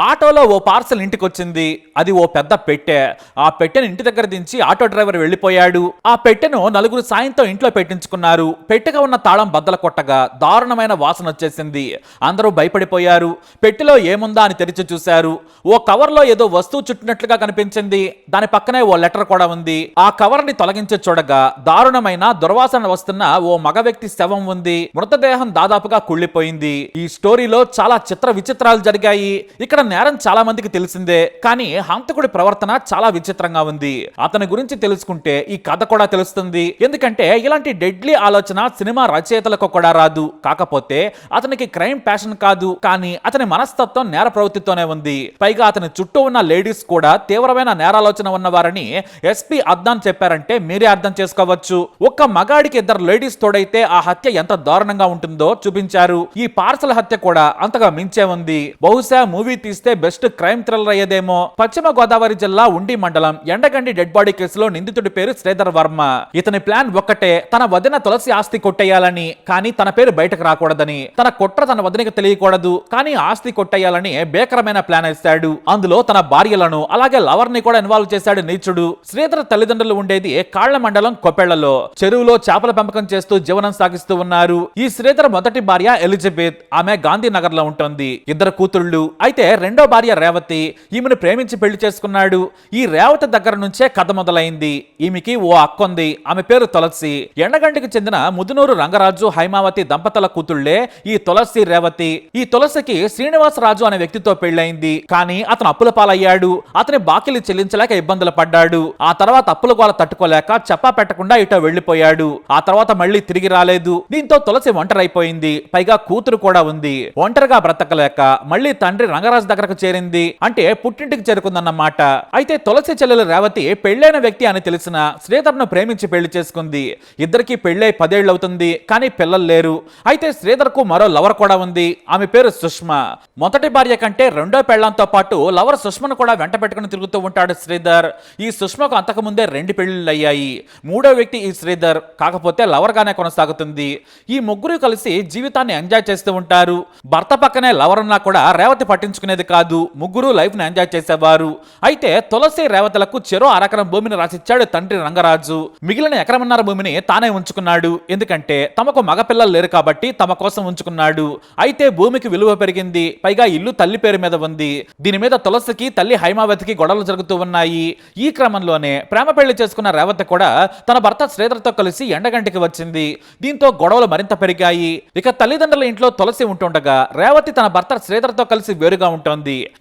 ఆటోలో ఓ పార్సల్ ఇంటికి వచ్చింది అది ఓ పెద్ద పెట్టె. ఆ పెట్టెను ఇంటి దగ్గర దించి ఆటో డ్రైవర్ వెళ్ళిపోయాడు. ఆ పెట్టెను నలుగురు సాయంతో ఇంట్లో పెట్టించుకున్నారు. పెట్టెగా ఉన్న తాళం బద్దల కొట్టగా దారుణమైన వాసన వచ్చేసింది. అందరూ భయపడిపోయారు. పెట్టెలో ఏముందా అని తెరిచి చూశారు. ఓ కవర్లో ఏదో వస్తువు చుట్టినట్లుగా కనిపించింది. దాని పక్కనే ఓ లెటర్ కూడా ఉంది. ఆ కవర్ని తొలగించి చూడగా దారుణమైన దుర్వాసన వస్తున్న ఓ మగ వ్యక్తి శవం ఉంది. మృతదేహం దాదాపుగా కుళ్ళిపోయింది. ఈ స్టోరీలో చాలా చిత్ర విచిత్రాలు జరిగాయి. ఇక్కడ నేరం చాలా మందికి తెలిసిందే కానీ హంతకుడి ప్రవర్తన చాలా విచిత్రంగా ఉంది. అతని గురించి తెలుసుకుంటే ఈ కథ కూడా తెలుస్తుంది. ఎందుకంటే ఇలాంటి డెడ్లీ ఆలోచన సినిమా రచయితలకు కూడా రాదు. కాకపోతే అతనికి క్రైమ్ ప్యాషన్ కాదు కానీ అతని మనస్తత్వం నేర ప్రవృత్తితోనే ఉంది. పైగా అతని చుట్టూ ఉన్న లేడీస్ కూడా తీవ్రమైన నేరాలోచన ఉన్నవారని ఎస్పీ అద్దాన్ చెప్పారంటే మీరే అర్థం చేసుకోవచ్చు. ఒక్క మగాడికి ఇద్దరు లేడీస్ తోడైతే ఆ హత్య ఎంత దారుణంగా ఉంటుందో చూపించారు. ఈ పార్సల్ హత్య కూడా అంతగా మించే ఉంది. బహుశా మూవీ తీస్తే బెస్ట్ క్రైమ్ థ్రిల్లర్ అయ్యేదేమో పశ్చిమ గోదావరి జిల్లా ఉండి మండలం ఎండగండి డెడ్ బాడీ కేసులో నిందితుడి పేరు శ్రీధర్ వర్మ. ఇతని ప్లాన్ ఒక్కటే తన వదిన తులసి ఆస్తి కొట్టేయాలని కానీ తన పేరు బయటకు రాకూడదని. తన కుట్ర తన వదినకి తెలియకూడదు కానీ ఆస్తి కొట్టేయాలని భీకరమైన ప్లాన్ వేస్తాడు అందులో తన భార్యలను అలాగే లవర్ని కూడా ఇన్వాల్వ్ చేశాడు నీచుడు. శ్రీధర్ తల్లిదండ్రులు ఉండేది కాళ్ళ మండలం కొప్పెళ్ళలో. చెరువులో చేపల పెంపకం చేస్తూ జీవనం సాగిస్తూ ఉన్నారు. ఈ శ్రీధర్ మొదటి భార్య ఎలిజబెత్. ఆమె గాంధీనగర్లో ఉంటుంది. ఇద్దరు కూతుళ్ళు. అయితే రెండో భార్య రేవతి ఈమెను ప్రేమించి పెళ్ళి చేసుకున్నాడు. ఈ రేవతి దగ్గర నుంచే కథ మొదలైంది. ఈమెకి ఓ అక్కొంది. ఆమె పేరు తులసి. ఎండగంటికి చెందిన ముదునూరు రంగరాజు హైమావతి దంపతుల కూతుళ్ళే ఈ తులసి రేవతి. ఈ తులసికి శ్రీనివాసరాజు అనే వ్యక్తితో పెళ్ళైంది కానీ అతను అప్పుల పాలయ్యాడు. అతని బాకీలు చెల్లించలేక ఇబ్బందులు పడ్డాడు. ఆ తర్వాత అప్పుల గోల తట్టుకోలేక చెప్పా పెట్టకుండా ఇటో వెళ్ళిపోయాడు ఆ తర్వాత మళ్ళీ తిరిగి రాలేదు. దీంతో తులసి ఒంటరైపోయింది. పైగా కూతురు కూడా ఉంది. ఒంటరిగా బ్రతకలేక మళ్ళీ తండ్రి రంగరాజు దగ్గరకు చేరింది. అంటే పుట్టింటికి చేరుకుందన్నమాట అయితే తులసి చెల్లెలు రేవతి పెళ్ళైన వ్యక్తి అని తెలిసిన శ్రీధర్ను ప్రేమించి పెళ్ళి చేసుకుంది. ఇద్దరికి పెళ్ళై పదేళ్ళు అవుతుంది కానీ పిల్లలు లేరు. అయితే శ్రీధర్కు మరో లవర్ కూడా ఉంది. ఆమె పేరు సుష్మా. మొదటి భార్య కంటే రెండో పెళ్ళంతో పాటు లవర్ సుష్మను కూడా వెంట పెట్టుకుని తిరుగుతూ ఉంటాడు శ్రీధర్. ఈ సుష్మకు అంతకుముందే రెండు పెళ్ళిళ్ళు అయ్యాయి మూడో వ్యక్తి ఈ శ్రీధర్. కాకపోతే లవర్ గానే కొనసాగుతుంది. ఈ ముగ్గురు కలిసి జీవితాన్ని ఎంజాయ్ చేస్తూ ఉంటారు. భర్త పక్కనే లవర్ ఉన్నా కూడా రేవతి పట్టించుకునేది కాదు. ముగ్గురు లైఫ్ని ఎంజాయ్ చేసేవారు. అయితే తులసి రేవతలకు చెరో అరకరం భూమిని రాసిచ్చాడు తండ్రి రంగరాజు. మిగిలిన ఎకరమన్నర భూమిని తానే ఉంచుకున్నాడు. ఎందుకంటే తమకు మగపిల్లలు లేరు కాబట్టి తమ కోసం ఉంచుకున్నాడు. అయితే భూమికి విలువ పెరిగింది. పైగా ఇల్లు తల్లి పేరు మీద ఉంది. దీని మీద తులసికి తల్లి హైమావతికి గొడవలు జరుగుతూ ఉన్నాయి. ఈ క్రమంలోనే ప్రేమ పెళ్ళి చేసుకున్న రేవత కూడా తన భర్త శ్రీధర్తో కలిసి ఎండగంటికి వచ్చింది. దీంతో గొడవలు మరింత పెరిగాయి. ఇక తల్లిదండ్రుల ఇంట్లో తులసి ఉంటుండగా రేవతి తన భర్త శ్రీధర్తో కలిసి వేరుగా ఉంటుంది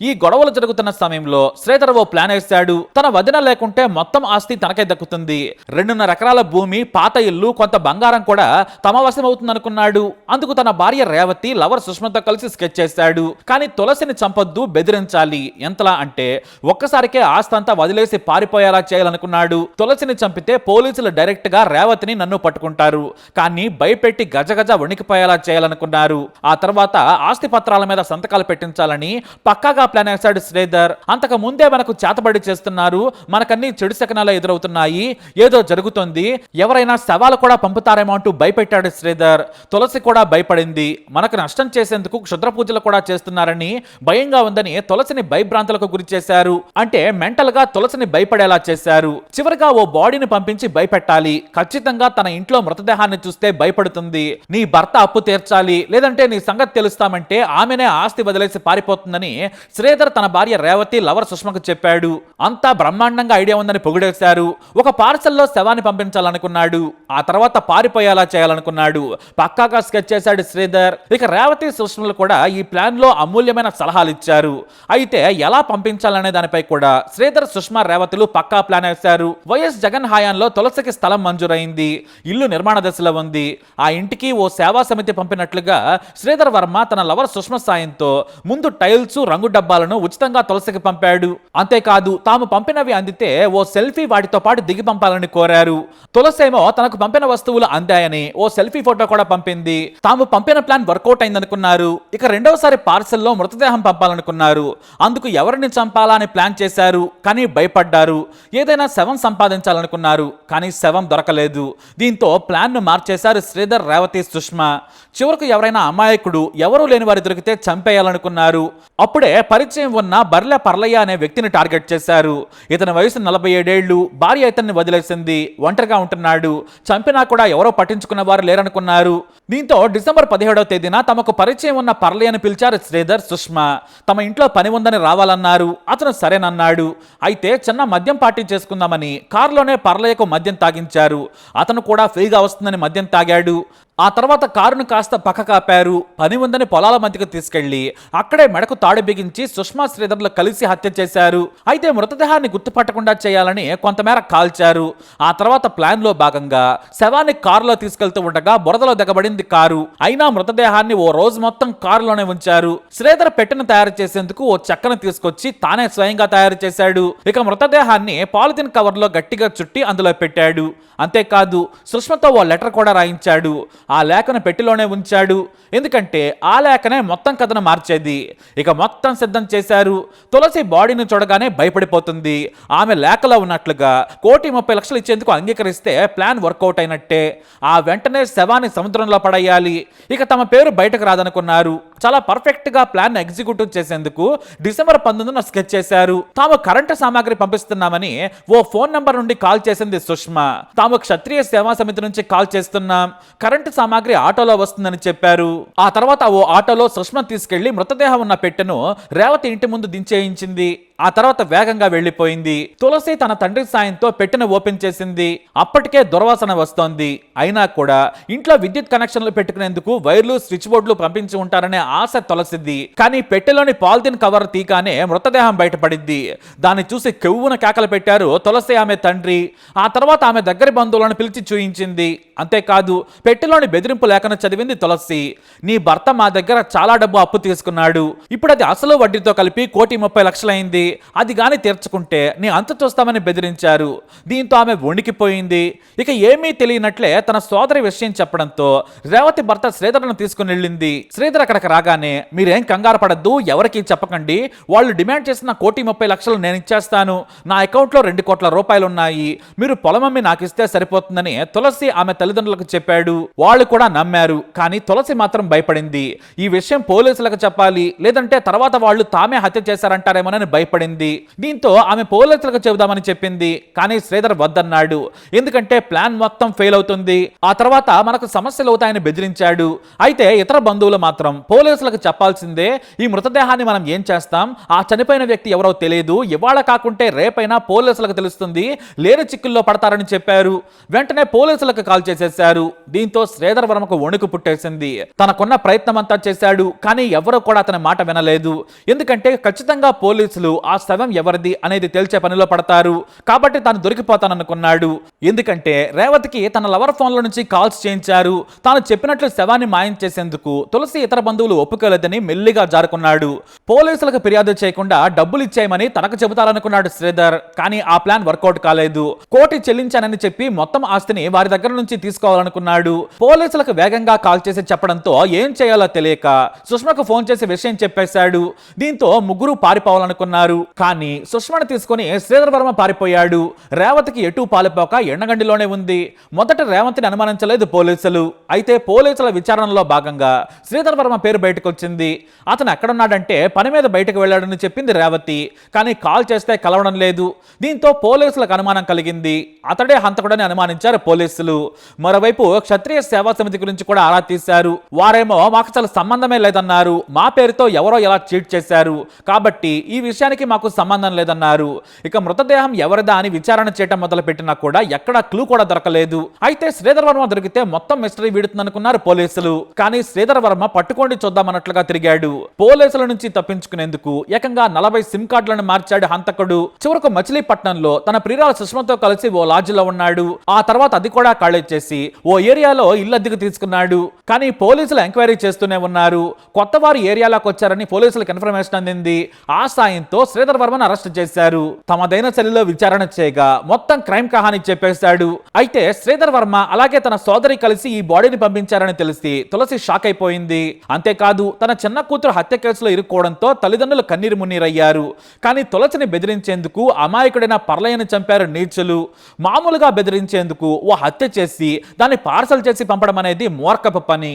ఈ గొడవలు జరుగుతున్న సమయంలో శ్రీధర్ ఓ ప్లాన్ వేశాడు. తన వదిన లేకుంటే మొత్తం ఆస్తి తనకే దక్కుతుంది. రెండున్నర ఎకరాల భూమి పాత ఇల్లు కొంత బంగారం కూడా తమ వశం అవుతుంది అనుకున్నాడు అందుకు తన భార్య రేవతి లవర్ సుష్మతో కలిసి స్కెచ్ చేశాడు. కానీ తులసిని చంపొద్దు బెదిరించాలి. ఎంతలా అంటే ఒక్కసారికే ఆస్తి అంతా వదిలేసి పారిపోయేలా చేయాలనుకున్నాడు. తులసిని చంపితే పోలీసులు డైరెక్ట్గా రేవతిని నన్ను పట్టుకుంటారు. కానీ భయపెట్టి గజగజ వణికిపోయేలా చేయాలనుకున్నారు. ఆ తర్వాత ఆస్తి పత్రాల మీద సంతకాలు పెట్టించాలని పక్కాగా ప్లాన్ వేశాడు శ్రీధర్. అంతకు ముందే మనకు చేతబడి చేస్తున్నారు. మనకన్నీ చెడు శకనాలు ఎదురవుతున్నాయి. ఏదో జరుగుతుంది. ఎవరైనా శవాలు కూడా పంపుతారేమో అంటూ భయపెట్టాడు శ్రీధర్. తులసి కూడా భయపడింది. మనకు నష్టం చేసేందుకు క్షుద్ర పూజలు కూడా చేస్తున్నారని భయంగా ఉందని తులసిని భయభ్రాంతులకు గురి చేశారు. అంటే మెంటల్గా తులసిని భయపడేలా చేశారు. చివరిగా ఓ బాడీని పంపించి భయపెట్టాలి. ఖచ్చితంగా తన ఇంట్లో మృతదేహాన్ని చూస్తే భయపడుతుంది. నీ భర్త అప్పు తీర్చాలి. లేదంటే నీ సంగతి తెలుస్తామంటే ఆమెనే ఆస్తి వదిలేసి పారిపోతుందని శ్రీధర్ తన భార్య రేవతి లవర్ సుష్మకు చెప్పాడు అంతా బ్రహ్మాండంగా ఐడియా ఉందని పొగిడేశారు. ఒక పార్సల్లో శవాన్ని పంపించాలనుకున్నాడు. ఆ తర్వాత పారిపోయేలా చేయాలనుకున్నాడు. పక్కాగా స్కెచ్ చేశాడు శ్రీధర్. ఇక రేవతి సుష్మలు కూడా ఈ ప్లాన్లో అమూల్యమైన సలహాలు ఇచ్చారు. అయితే ఎలా పంపించాలనే దానిపై కూడా శ్రీధర్ సుష్మా రేవతులు పక్కా ప్లాన్ వేశారు. వైఎస్ జగన్ హయాంలో తులసికి స్థలం మంజూరైంది. ఇల్లు నిర్మాణ దశలో ఉంది. ఆ ఇంటికి ఓ సేవా సమితి పంపినట్లుగా శ్రీధర్ వర్మ తన లవర్ సుష్మ సాయంతో ముందు టైల్స్ రంగు డబ్బాలను ఉచితంగా తులసికి పంపాడు. అంతేకాదు తాము పంపినవి అందితే ఓ సెల్ఫీ వాటితో పాటు దిగి పంపాలని కోరారు. తులసేమో తనకు పంపిన వస్తువులు అందాయని ఓ సెల్ఫీ ఫోటో కూడా పంపింది. తాము పంపిన ప్లాన్ వర్కౌట్ అయిందనుకున్నారు. ఇక రెండవసారి పార్సల్లో మృతదేహం పంపాలనుకున్నారు. అందుకు ఎవరిని చంపాలా అని ప్లాన్ చేశారు కానీ భయపడ్డారు. ఏదైనా శవం సంపాదించాలనుకున్నారు కానీ శవం దొరకలేదు. దీంతో ప్లాన్ను మార్చేశారు శ్రీధర్ రేవతి సుష్మా. చివరకు ఎవరైనా అమాయకుడు ఎవరూ లేని వారి దొరికితే చంపేయాలనుకున్నారు. అప్పుడే పరిచయం ఉన్న బర్ల పర్లయ్య అనే వ్యక్తిని టార్గెట్ చేశారు. ఇతని వయసు నలభై ఏడేళ్ళు భార్య ఇతన్ని వదిలేసింది ఒంటరిగా ఉంటున్నాడు చంపినా కూడా ఎవరో పట్టించుకున్న వారు లేరనుకున్నారు. దీంతో డిసెంబర్ పదిహేడవ తేదీన తమకు పరిచయం ఉన్న పర్లయ్యను పిలిచారు శ్రీధర్ సుష్మా. తమ ఇంట్లో పని ఉందని రావాలన్నారు అతను సరేనన్నాడు. అయితే చిన్న మద్యం పార్టీ చేసుకుందామని కారులోనే పర్లయ్యకు మద్యం తాగించారు. అతను కూడా ఫ్రీగా వస్తుందని మద్యం తాగాడు. ఆ తర్వాత కారును కాస్త పక్క కాపారు పని ఉందని పొలాల మధ్యకు తీసుకెళ్ళి అక్కడే మెడకు తాడు బిగించి సుష్మా శ్రీధర్లు కలిసి హత్య చేశారు. అయితే మృతదేహాన్ని గుర్తుపట్టకుండా చేయాలని కొంతమేర కాల్చారు. ఆ తర్వాత ప్లాన్లో భాగంగా శవాన్ని కారులో తీసుకెళ్తూ ఉండగా బురదలో దిగబడింది కారు. అయినా మృతదేహాన్ని ఓ రోజు మొత్తం కారులోనే ఉంచారు. శ్రీధర్ పెట్టెను తయారు చేసేందుకు ఓ చెక్కను తీసుకొచ్చి తానే స్వయంగా తయారు చేశాడు. ఇక మృతదేహాన్ని పాలిథిన్ కవర్లో గట్టిగా చుట్టి అందులో పెట్టాడు. అంతేకాదు సుష్మతో ఓ లెటర్ కూడా రాయించాడు. ఆ లేఖను పెట్టిలోనే ఉంచాడు. ఎందుకంటే ఆ లేఖనే మొత్తం కథను మార్చేది. ఇక మొత్తం సిద్ధం చేశారు. తులసి బాడీని చూడగానే భయపడిపోతుంది. ఆమె లేఖలో ఉన్నట్లుగా కోటి ముప్పై లక్షలు ఇచ్చేందుకు అంగీకరిస్తే ప్లాన్ వర్కౌట్ అయినట్టే. ఆ వెంటనే శవాన్ని సముద్రంలో పడేయాలి. ఇక తమ పేరు బయటకు రాదనుకున్నారు. చాలా పర్ఫెక్ట్గా ప్లాన్ ఎగ్జిక్యూటివ్ చేసేందుకు డిసెంబర్ పంతొమ్మిదిన స్కెచ్ చేశారు. తాము కరెంటు సామాగ్రి పంపిస్తున్నామని ఓ ఫోన్ నంబర్ నుండి కాల్ చేసింది సుష్మా. తాము క్షత్రియ సేవా సమితి నుంచి కాల్ చేస్తున్నాం. కరెంటు సామాగ్రి ఆటోలో వస్తుందని చెప్పారు. ఆ తర్వాత ఓ ఆటోలో సుష్మా తీసుకెళ్ళి మృతదేహం ఉన్న పెట్టెను రేవతి ఇంటి ముందు దించేయించింది. ఆ తర్వాత వేగంగా వెళ్ళిపోయింది తులసి తన తండ్రి సాయంతో పెట్టెను ఓపెన్ చేసింది. అప్పటికే దుర్వాసన వస్తోంది. అయినా కూడా ఇంట్లో విద్యుత్ కనెక్షన్లు పెట్టుకునేందుకు వైర్లు స్విచ్ బోర్డులు పంపించి ఉంటారనే ఆశ తులసిద్ది. కానీ పెట్టెలోని పాలిథిన్ కవర్ తీగానే మృతదేహం బయటపడింది దాన్ని చూసి కెవ్వున కేకలు పెట్టారు తులసి ఆమె తండ్రి. ఆ తర్వాత ఆమె దగ్గరి బంధువులను పిలిచి చూయించింది. అంతేకాదు పెట్టెలోని బెదిరింపు లేఖను చదివింది తులసి. నీ భర్త మా దగ్గర చాలా డబ్బు అప్పు తీసుకున్నాడు. ఇప్పుడు అది అసలు వడ్డీతో కలిపి కోటి ముప్పై లక్షలైంది. అది గాని తీర్చుకుంటే నీ అంత చూస్తామని బెదిరించారు. దీంతో ఆమె వణికిపోయింది. ఇక ఏమీ తెలియనట్లే తన సోదరి విషయం చెప్పడంతో రేవతి భర్త శ్రీధర్ను తీసుకుని వెళ్ళింది. శ్రీధర్ అక్కడికి రాగానే మీరేం కంగారు పడద్దు ఎవరికి చెప్పకండి. వాళ్ళు డిమాండ్ చేసిన కోటి ముప్పై లక్షలు నేను ఇచ్చేస్తాను. నా అకౌంట్లో రెండు కోట్ల రూపాయలు ఉన్నాయి. మీరు పొలమమ్మి నాకు ఇస్తే సరిపోతుందని తులసి ఆమె తల్లిదండ్రులకు చెప్పాడు. వాళ్ళు కూడా నమ్మారు. కానీ తులసి మాత్రం భయపడింది. ఈ విషయం పోలీసులకు చెప్పాలి. లేదంటే తర్వాత వాళ్ళు తామే హత్య చేశారంటారేమోనని భయపడింది. దీంతో ఆమె పోలీసులకు చెబుదామని చెప్పింది. కానీ శ్రీధర్ వద్దన్నాడు. ఎందుకంటే ప్లాన్ మొత్తం ఫెయిల్ అవుతుంది. ఆ తర్వాత మనకు సమస్యలు అవుతాయని బెదిరించాడు. అయితే ఇతర బంధువులు మాత్రం పోలీసులకు చెప్పాల్సిందే ఈ మృతదేహాన్ని మనం ఏం చేస్తాం? ఆ చనిపోయిన వ్యక్తి ఎవరో తెలియదు ఇవాళ కాకుంటే రేపైనా పోలీసులకు తెలుస్తుంది లేని చిక్కుల్లో పడతారని చెప్పారు. వెంటనే పోలీసులకు కాల్ చేసేశారు. దీంతో శ్రీధర్ వర్మకు వణుకు పుట్టేసింది. తనకున్న ప్రయత్నం అంతా చేశాడు కానీ ఎవరూ కూడా అతని మాట వినలేదు. ఎందుకంటే ఖచ్చితంగా పోలీసులు ఆ శవం ఎవరిది అనేది తేల్చే పనిలో పడతారు. కాబట్టి తాను దొరికిపోతాననుకున్నాడు. ఎందుకంటే రేవతికి తన లవర్ ఫోన్ల నుంచి కాల్స్ చేయించారు. తాను చెప్పినట్లు శవాన్ని మాయం చేసేందుకు తులసి ఇతర బంధువులు ఒప్పుకోలేదని మెల్లిగా జారుకున్నాడు. పోలీసులకు ఫిర్యాదు చేయకుండా డబ్బులు ఇచ్చేయమని తనకు చెబుతారనుకున్నాడు శ్రీధర్. కానీ ఆ ప్లాన్ వర్కౌట్ కాలేదు. కోటి చెల్లించానని చెప్పి మొత్తం ఆస్తిని వారి దగ్గర నుంచి తీసుకోవాలనుకున్నాడు. పోలీసులకు వేగంగా కాల్ చేసి చెప్పడంతో ఏం చేయాలో తెలియక సుష్మకు ఫోన్ చేసి విషయం చెప్పేశాడు. దీంతో ముగ్గురు పారిపోవాలనుకున్నారు. కానీ సుష్మను తీసుకుని శ్రీధర్ వర్మ పారిపోయాడు. రేవతికి ఎటు పాలిపోక ఎండగండిలోనే ఉంది. మొదట రేవంత్ని అనుమానించలేదు పోలీసులు. అయితే పోలీసుల విచారణలో భాగంగా శ్రీధర్ వర్మ పేరు బయటకు వచ్చింది అతను ఎక్కడున్నాడంటే పని మీద బయటకు వెళ్ళాడని చెప్పింది రేవతి. కానీ కాల్ చేస్తే కలవడం లేదు. దీంతో పోలీసులకు అనుమానం కలిగింది. అతడే హంతకుడని అనుమానించారు పోలీసులు. మరోవైపు క్షత్రియ సేవా సమితి గురించి కూడా ఆరా తీశారు. వారేమో మాకు అసలు సంబంధమే లేదన్నారు. మా పేరుతో ఎవరో ఎలా చీట్ చేశారు. కాబట్టి ఈ విషయానికి మాకు సంబంధం లేదన్నారు. ఇక మృతదేహం ఎవరిదా అని విచారణ చేయటం మొదలు పెట్టినా కూడా ఎక్కడా క్లూ కూడా దొరకలేదు. అయితే శ్రీధర్ వర్మ దొరికితే మొత్తం మిస్టరీ వీడుతుందనుకున్నారు పోలీసులు. కానీ శ్రీధర్ వర్మ పట్టుకోండి చూద్దామన్నట్లుగా తిరిగాడు. పోలీసుల నుంచి తప్పించుకునేందుకు ఏకంగా నలభై సిమ్ కార్డులను మార్చాడు హంతకుడు. చివరకు మచిలీపట్నంలో తన ప్రియురాల సుష్మతో కలిసి ఓ లాడ్జిలో ఉన్నాడు. ఆ తర్వాత అది కూడా ఖాళీ చేసి ఓ ఏరియాలో ఇల్లు అద్దెకు తీసుకున్నాడు. కానీ పోలీసులు ఎంక్వైరీ చేస్తూనే ఉన్నారు. కొత్త వారు ఏరియాలోకి వచ్చారని పోలీసులకు ఇన్ఫర్మేషన్ అందింది. ఆ సాయంతో శ్రీధర్ వర్మను అరెస్ట్ చేశారు. తమదైన శైలిలో విచారణ చేయగా మొత్తం క్రైమ్ కహాని చెప్పేశాడు. అయితే శ్రీధర్ వర్మ అలాగే తన సోదరి కలిసి ఈ బాడీని పంపించారని తెలిసి తులసి షాక్ అయిపోయింది. అంతేకాదు కాదు తన చిన్న కూతురు హత్య కేసులో ఇరుక్కోవడంతో తల్లిదండ్రులు కన్నీరు మున్నీరయ్యారు. కానీ తులసిని బెదిరించేందుకు అమాయకుడైన పర్లయ్యను చంపారు నీచులు. మామూలుగా బెదిరించేందుకు ఓ హత్య చేసి దాన్ని పార్సల్ చేసి పంపడం అనేది మూర్ఖపు పని.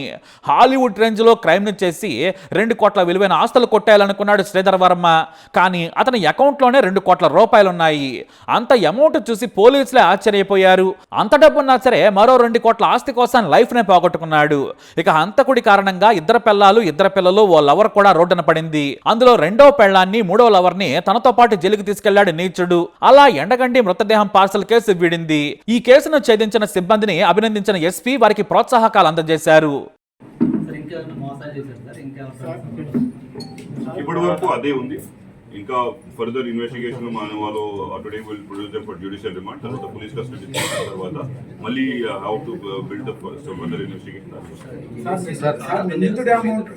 హాలీవుడ్ రేంజ్లో క్రైమ్ని చేసి రెండు కోట్ల విలువైన ఆస్తులు కొట్టేయాలనుకున్నాడు శ్రీధర్ వర్మ. కానీ అతని అకౌంట్లోనే రెండు కోట్ల రూపాయలు ఉన్నాయి అంత అమౌంట్ చూసి పోలీసులే ఆశ్చర్యపోయారు. అంత డబ్బున్నా సరే మరో రెండు కోట్ల ఆస్తి కోసం లైఫ్నే పోగొట్టుకున్నాడు. ఇక హంతకుడి కారణంగా ఇద్దరు పిల్లలు ఇద్దరు పిల్లలు ఓ లవర్ కూడా రోడ్డున పడింది. అందులో రెండో పెళ్ళాన్ని మూడో లవర్ని తనతో పాటు జైలుకి తీసుకెళ్ళాడు నీచుడు. అలా ఎండగండి మృతదేహం పార్సల్ కేసు వీడింది. ఈ కేసును ఛేదించిన సిబ్బందిని అభినందించిన ఎస్పీ వారికి ప్రోత్సాహకాలు అందజేశారు. సార్ ఇంకేమైనా మోసాలు చేశారు సార్? ఇంకేమైనా ఇప్పటి వరకు అదే ఉంది. ఇంకా ఫర్దర్ ఇన్వెస్టిగేషన్ మన వాళ్ళు today will produce them for judicial remand తర్వాత పోలీస్ కస్టడీ తీసుకున్న తర్వాత మళ్ళీ how to build up further investigation amount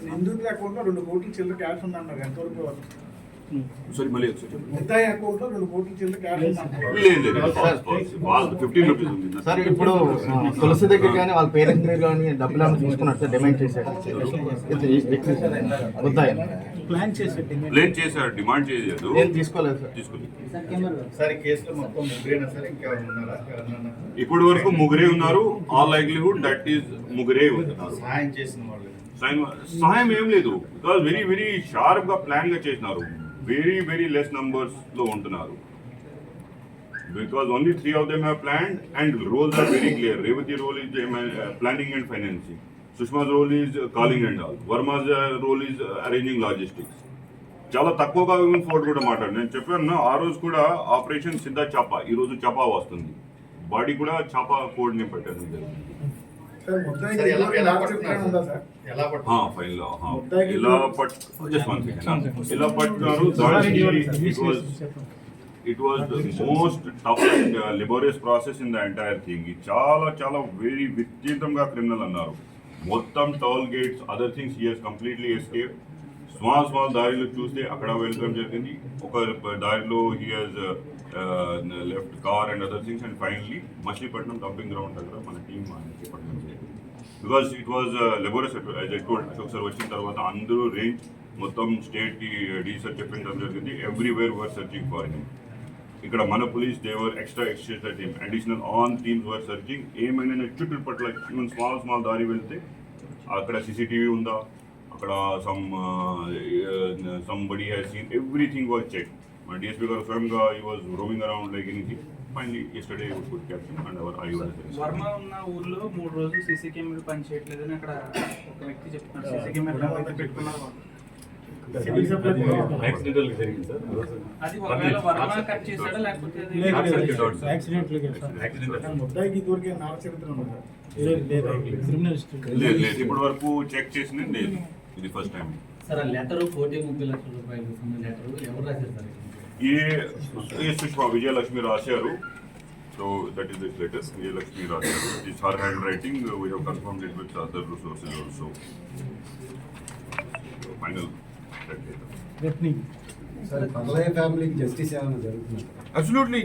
రెండు కోట్ల చిల్లర క్యాష్ ఉందన్నారు ఎంతవరకు సారీ మళ్ళీ సార్ ఇప్పుడు తులసి దగ్గర కానీ వాళ్ళ పేరెంట్స్ దగ్గర కానీ డబ్బులు ఏమైనా తీసుకున్నట్టు సార్ డిమాండ్ చేశారు ప్లాన్ చేసి ప్లేన్ చేశారు డిమాండ్ చేయలేదు. నేను తీసుకోలేదు సార్? తీసుకుంది సార్ కెమెరా సార్ ఈ కేసులో మొత్తం ముగ్గురేనా సార్? ఉన్నారా? ఇప్పటి వరకు ముగ్గురే ఉన్నారు. ఆల్ లైక్లీహుడ్ దట్ ఈస్ ముగ్గురే ఉన్నారు. సహాయం చేసిన వాళ్ళు సహాయం సహాయం ఏం లేదు. బికాస్ వెరీ వెరీ షార్ప్గా ప్లాన్గా చేసినారు. వెరీ వెరీ లెస్ నంబర్స్లో ఉంటున్నారు. Because only three of them have plan and roles are very clear Revathi role is planning and financing Sushma's role is calling and all. Varma's role is arranging logistics. చాలా తక్కువగా four కూడా మాట్లాడు. నేను చెప్పాను ఆ రోజు కూడా ఆపరేషన్ సిద్ధా చాప ఈ రోజు చపా వస్తుంది. బాడీ కూడా చాపా కోడ్ పెట్టారు ఇలా పట్టున్నారు it was most tough laborious process in the entire thing చాలా చాలా వెరీ విస్తీతంగా క్రిమినల్ అన్నారు. మొత్తం toll gates other things he completely escape small small దారిలో చూస్తే అక్కడ వెళ్ళడం జరిగింది. ఒక దారిలో he left car and other things and finally Machilipatnam dumping ground దగ్గర మన టీం ఆయనకి పట్టడం జరిగింది because it was laborious as I told ఒకసారి వచ్చిన తర్వాత అందరూ రేంజ్ మొత్తం స్టేట్కి uh, డీసర్ చెప్పించడం జరిగింది. Everywhere were searching for him ఇక్కడ మన police they were extra extra team additional on teams were searching ఏమైనా చుట్టుపట్ల ఈవెన్ స్మాల్ స్మాల్ దారి వెళ్తే అక్కడ సీసీటీవీ ఉందా? అక్కడ some somebody has seen everything was check మన డిఎస్పీ గారు స్వయంగా ఈ was roaming around like anything finally yesterday good caption and our I Varma ఉన్న ఊర్లో మూడు రోజులు సీసీ కెమెరా పని చేయట్లేదని అక్కడ ఒక వ్యక్తి చెప్తున్నారు. సీసీ కెమెరా పెట్టుకున్నారు. ముద్దాయికి ఇదివరకే నాగ చరిత్ర ఇప్పటి వరకు చెక్ చేసింది లేదు. ఇది ఫస్ట్ టైం సార్ లెటర్ కోటి ముప్పై లక్షల రూపాయలు లెటర్ ఎవరు రాశారు సార్? ఇది? ఏ సుష్మా విజయలక్ష్మి రాశారు. So that is this letter Vijayalakshmi రాశారు. It's her handwriting we have confirmed it with other resources also final absolutely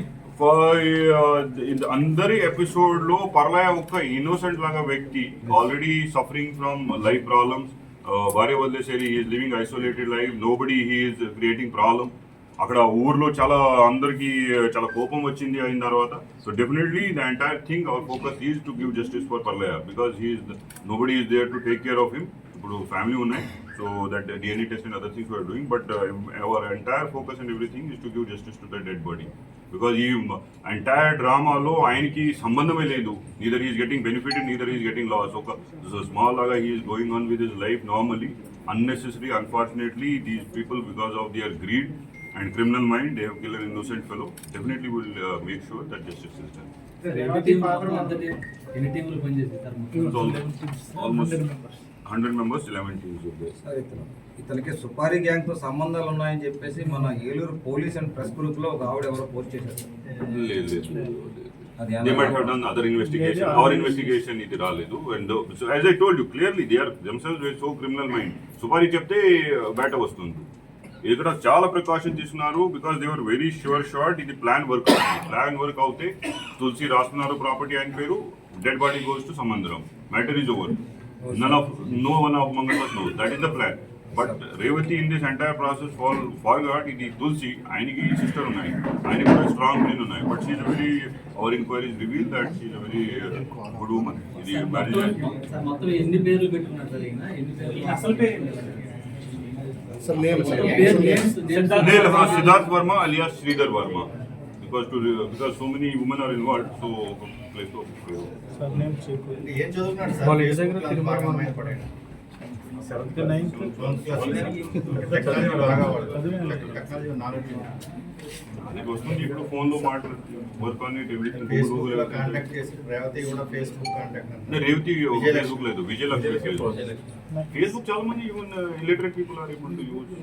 అందరి ఎపిసోడ్లో పర్లయ ఒక ఇన్నోసెంట్ లాగా వ్యక్తి already suffering from life problems భార్య వదిలేసేది he's living isolated life nobody he's creating problem అక్కడ ఊర్లో చాలా అందరికి చాలా కోపం వచ్చింది అయిన తర్వాత. So definitely the entire thing our focus is to give justice for Parlaya. Because he's nobody is there to take care of him ఇప్పుడు ఫ్యామిలీ ఉన్నాయి. So that DNA test and other things are doing but our entire focus and everything is to give justice to the dead body because ఈ entire డ్రామాలో ఆయనకి సంబంధమే లేదు neither is getting benefit neither is getting loss ఒక small లాగా he's going on with his life normally unnecessary unfortunately these people because of their greed and criminal mind they have killed an innocent fellow definitely will uh, make sure that justice is done ఎన్ని టీంలు మొత్తం అంత team ఎన్ని టీంలు పనిచేస్తారు sir మొత్తం So, almost 100 members 11 teams were there sir ఇతను ఇతనికి సుపారీ గ్యాంగ్తో సంబంధాలు ఉన్నాయని చెప్పేసి మన ఏలూరు పోలీస్ అండ్ ప్రెస్ గ్రూప్లో ఒక ఆవిడ ఎవరో పోస్ట్ చేశారు. లేదు లేదు they might have done other investigation. Our investigation ఇది రాలేదు. And uh, so as i told you clearly they are themselves very so criminal mind. Supari చెప్తే బయట వస్తుంది. ఇక్కడ చాలా ప్రికాషన్ తీసుకున్నారు because they were sure shot ఇది ప్లాన్ వర్క్ అవుతుంది. ప్లాన్ వర్క్ అవుతే తులసి రాస్తున్నారు ప్రాపర్టీ ఆయన పేరు. Dead body goes to సమందరం matter is over None of, no one of among us knows. That is the plan. But Revati in this entire process for forgot ఇది తులసి ఆయనకి sister ఉన్నాయి ఆయన కూడా strong main ఉన్నాయి but she's very our enquiries reveal that she's very good woman ఇది marriage sir మొత్తం ఎన్ని పేర్లు పెట్టుకున్నారు సార్ ఈయన? ఎన్ని పేర్లు? అసలు పేరు ఏంటి? సార్. నేమ్ సార్ పేరు names names Name uh, Siddharth Verma alias Sridhar Verma. Because to because so many women are involved, so place to ఏం చదువుతున్నాడు సార్ వాళ్ళ ఇంటి దగ్గర Facebook లో తిరుమల బాగా Ramayana పడాడు. Seventh ninth Twelfth class technology బాగా వాడతాడు. టెక్నాలజీ నాలెడ్జ్ ఉంది. అది వస్తుంది ఇప్పుడు ఫోన్లో మాట్లాడు వర్క్ ఆన్ ఇట్ ఫేస్బుక్లో కాంటాక్ట్ చేసి రేవతి కూడా ఫేస్బుక్ కాంటాక్ట్ అంటున్నాడు. రేవతి విజయలక్ష్మి. ఫేస్బుక్ లేదు విజయలక్ష్మి ఫేస్బుక్ ఫేస్బుక్ చాలా మంది even illiterate people are able to use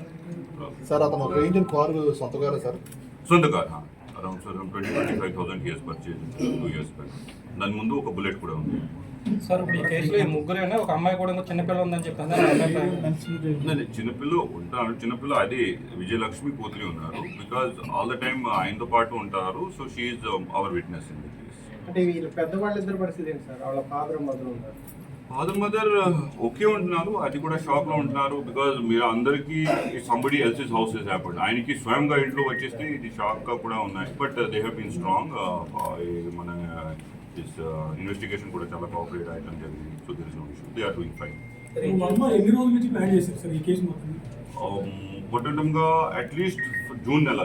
sir అతను రేంజర్ కారు సొంతగానే సార్ సొంత car around sir twenty twenty five thousand years purchase two years back దాని ముందు ఒక బుల్లెట్ కూడా ఉంది. సార్ ఇప్పుడు ఈ కేసులో ఈ ముగ్గురేనా ఒక అమ్మాయి కూడా ఇంకో చిన్నపిల్ల ఉందని లేదు, చిన్నపిల్ల ఉంటారు. చిన్నపిల్ల అదే విజయలక్ష్మి కూతురి ఉన్నారు. బికాజ్ ఆల్ ద టైమ్ ఆయనతో పాటు ఉంటారు. So she's our witness in the case అంటే వీళ్ళు పెద్దవాళ్ళిద్దరు పరిస్థితి ఏంటి సార్? వాళ్ళ ఫాదర్ మదర్ ఉన్నారు ఫాదర్ మదర్ ఓకే ఉంటున్నారు. అది కూడా షాక్లో ఉంటున్నారు. బికాజ్ మీరు అందరికీ somebody else's house is happened ఆయనకి స్వయంగా ఇంట్లో వచ్చేస్తే ఇది షాక్గా కూడా ఉన్నాయి. But they have been strong మన ఇన్వెస్టిగేషన్ కూడా చాలా కోఆపరేట్ అయ్యడం జరిగింది. So there is no issue they are doing fine ఎన్ని రోజుల నుంచి ప్లాన్ చేశారు? సార్ ఈ కేసు మొత్తం మొట్టమొదటిగా అట్లీస్ట్ జూన్ నెల